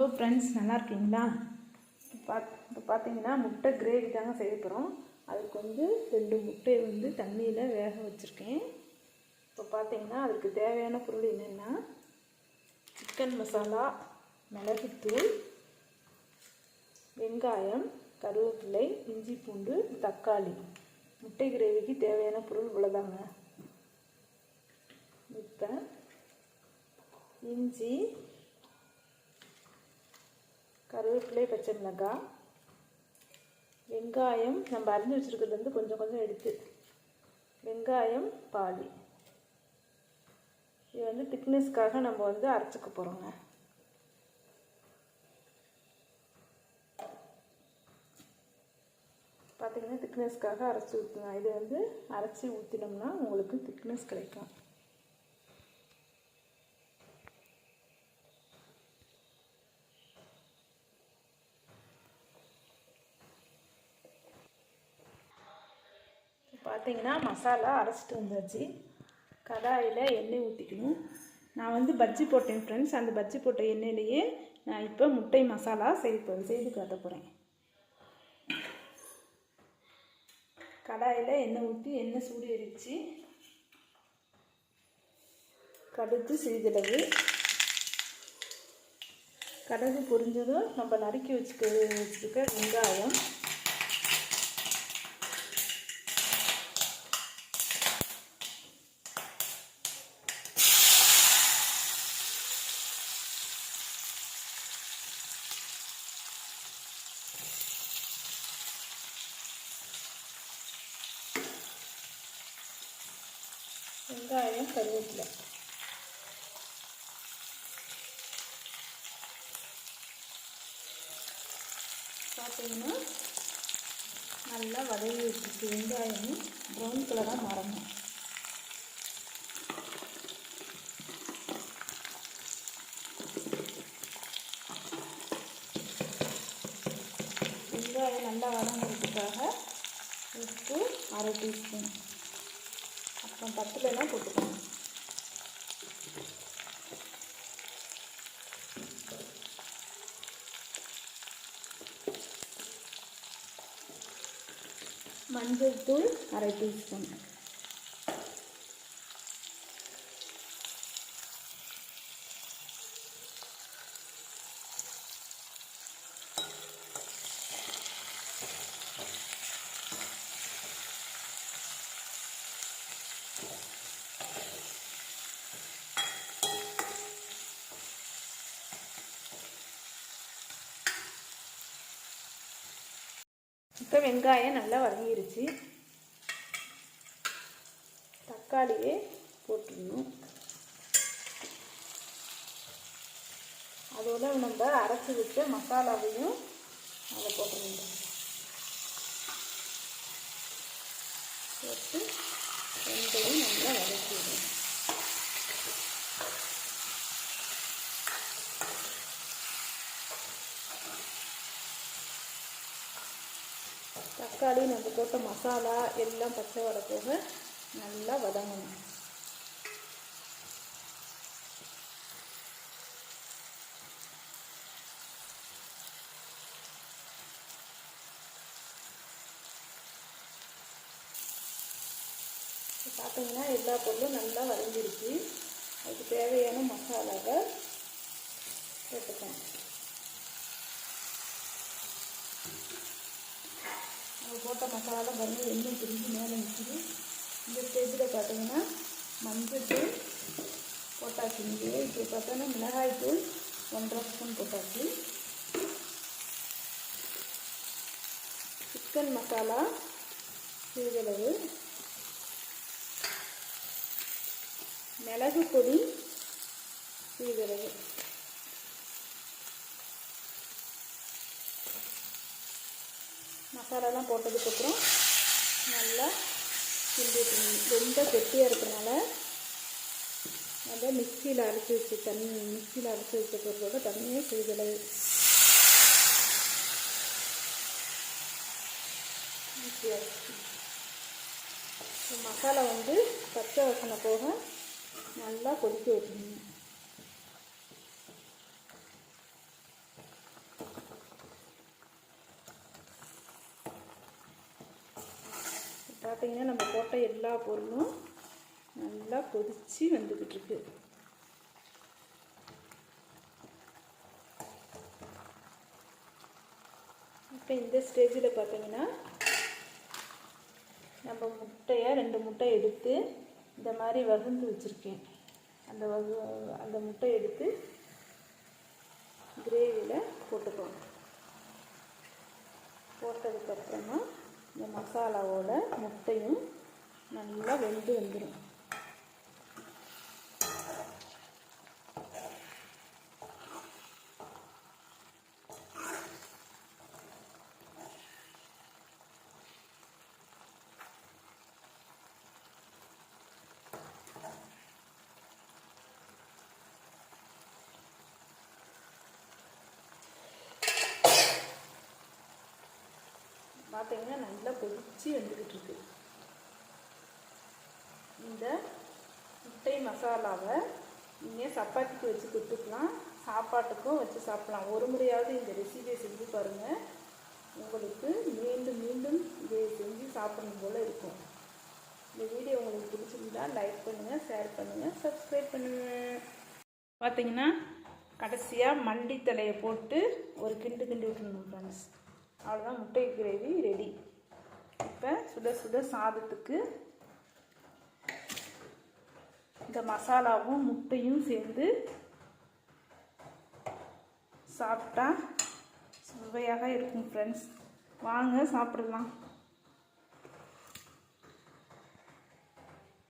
Hello friends நல்லா இருக்கீங்களா? இப்போ பாத் இப்போ பார்த்தீங்கன்னா முட்டை கிரேவி தாங்க செய்ய போகிறோம் அதுக்கு வந்து ரெண்டு முட்டையை வந்து தண்ணியில் வேக வச்சுருக்கேன். இப்போ பார்த்தீங்கன்னா அதுக்கு தேவையான பொருள் என்னென்னா சிக்கன் மசாலா மிளகுத்தூள் வெங்காயம் கருவேப்பிலை இஞ்சி பூண்டு தக்காளி. முட்டை கிரேவிக்கு தேவையான பொருள் இவ்வளோதாங்க இப்போ இஞ்சி கருவேப்பிலை பச்சை மிளகாய். வெங்காயம் நம்ம அரிஞ்சு வச்சுருக்கிறதுலேருந்து கொஞ்சம் கொஞ்சம் எடுத்து. வெங்காயம் பாதி இது வந்து திக்னஸ்க்காக நம்ம வந்து அரைச்சிக்க போகிறோங்க பார்த்திங்கன்னா திக்னஸ்க்காக அரைச்சி ஊற்றுங்க இது வந்து அரைச்சி ஊற்றினோம்னா உங்களுக்கு திக்னஸ் கிடைக்கும். பார்த்தீங்கன்னா மசாலா அரைச்சிட்டு வந்தாச்சு. கடாயில் எண்ணெய் ஊற்றிக்கணும் நான் வந்து பஜ்ஜி போட்டேன் ஃப்ரெண்ட்ஸ் அந்த பஜ்ஜி போட்ட எண்ணெயிலேயே நான் இப்போ முட்டை மசாலா செய்து செய்து காட்ட போகிறேன் கடாயில் எண்ணெய் ஊற்றி எண்ணெய் சூடு எரிச்சு கடுகு சிறிதளவு. கடுகு பொரிஞ்சதும் நம்ம நறுக்கி வச்சுக்க வச்சுருக்க வெங்காயம். வெங்காயம் கருவேப்பிலை பார்த்தீங்கன்னா நல்லா வதவி வச்சுச்சு வெங்காயமும் ப்ரௌன் கலராக மாறணும் வெங்காயம் நல்லா வதங்கிறதுக்காக உப்பு அரை டீஸ்பூன் அப்புறம் பத்துலலாம் போட்டுக்கோங்க மஞ்சள் தூள் அரை டீஸ்பூன். இப்போ வெங்காயம் நல்லா வதங்கிருச்சு. தக்காளியே போட்டுடணும். அதோட நம்ம அரைச்சி விட்டு மசாலாவையும் அதை போட்டுருந்தோம் போட்டு ரெண்டையும் நல்லா வதக்கி தக்காளி நம்ம போட்ட மசாலா எல்லாம் பச்சை வர போக நல்லா வதங்கணும். பார்த்தீங்கன்னா எல்லா பொருளும் நல்லா வரைஞ்சிருச்சு அதுக்கு தேவையான மசாலாவை போட்டுக்கணும் நம்ம போட்ட மசாலா பாருங்க எண்ணெய் பிரிஞ்சு மேலே நிற்கிது இந்த ஸ்டேஜில் பார்த்தீங்கன்னா மஞ்சள் போட்டாச்சு இங்கே இப்போ பார்த்தோன்னா மிளகாய் தூள் ஒன்றரை ஸ்பூன் போட்டாச்சு சிக்கன் மசாலா சிறிதளவு. மிளகு பொடி சிறிதளவு. மசாலாலாம் போட்டதுக்கப்புறம் நல்லா கிண்டிட்டு ரொம்ப கெட்டியாக இருக்கிறனால நல்லா மிக்சியில் அரைச்சி வச்சு தண்ணி மிக்சியில் அரைச்சி வச்சுக்கிறதோட தண்ணியே சிறிதளவு மிக்சி மசாலா வந்து பச்சை வசனை போக நல்லா கொதிக்க வச்சுக்கணும் பார்த்தீங்கன்னா நம்ம போட்ட எல்லா பொருளும் நல்லா கொதித்து வந்துக்கிட்டு இருக்கு இப்போ இந்த ஸ்டேஜில் பார்த்தீங்கன்னா நம்ம முட்டையை ரெண்டு முட்டை எடுத்து இந்த மாதிரி வகுந்து வச்சுருக்கேன். அந்த வகு அந்த முட்டை எடுத்து கிரேவியில் போட்டுக்கலாம் போட்டதுக்கப்புறமா இந்த மசாலாவோட முட்டையும் நல்லா வெந்து வந்துடும் பார்த்தீங்கன்னா நல்லா கொதிச்சு வந்துக்கிட்டு இருக்கு. இந்த முட்டை மசாலாவை நீங்கள் சப்பாத்திக்கு வச்சு கொடுத்துக்கலாம். சாப்பாட்டுக்கும் வச்சு சாப்பிடலாம். ஒரு முறையாவது இந்த ரெசிபியை செஞ்சு பாருங்கள் உங்களுக்கு மீண்டும் மீண்டும் இதை செஞ்சு சாப்பிடணும் போல் இருக்கும். இந்த வீடியோ உங்களுக்கு பிடிச்சிருந்தா லைக் பண்ணுங்கள் ஷேர் பண்ணுங்கள் சப்ஸ்கிரைப் பண்ணுங்கள் பார்த்தீங்கன்னா கடைசியாக மல்லி தலையை போட்டு ஒரு கிண்டு கிண்டு விட்டுணும் ஃப்ரெண்ட்ஸ் அவ்வளோதான் முட்டை கிரேவி ரெடி இப்போ சுட சுட சாதத்துக்கு இந்த மசாலாவும் முட்டையும் சேர்ந்து சாப்பிட்டா சுவையாக இருக்கும் ஃப்ரெண்ட்ஸ் வாங்க சாப்பிடலாம்.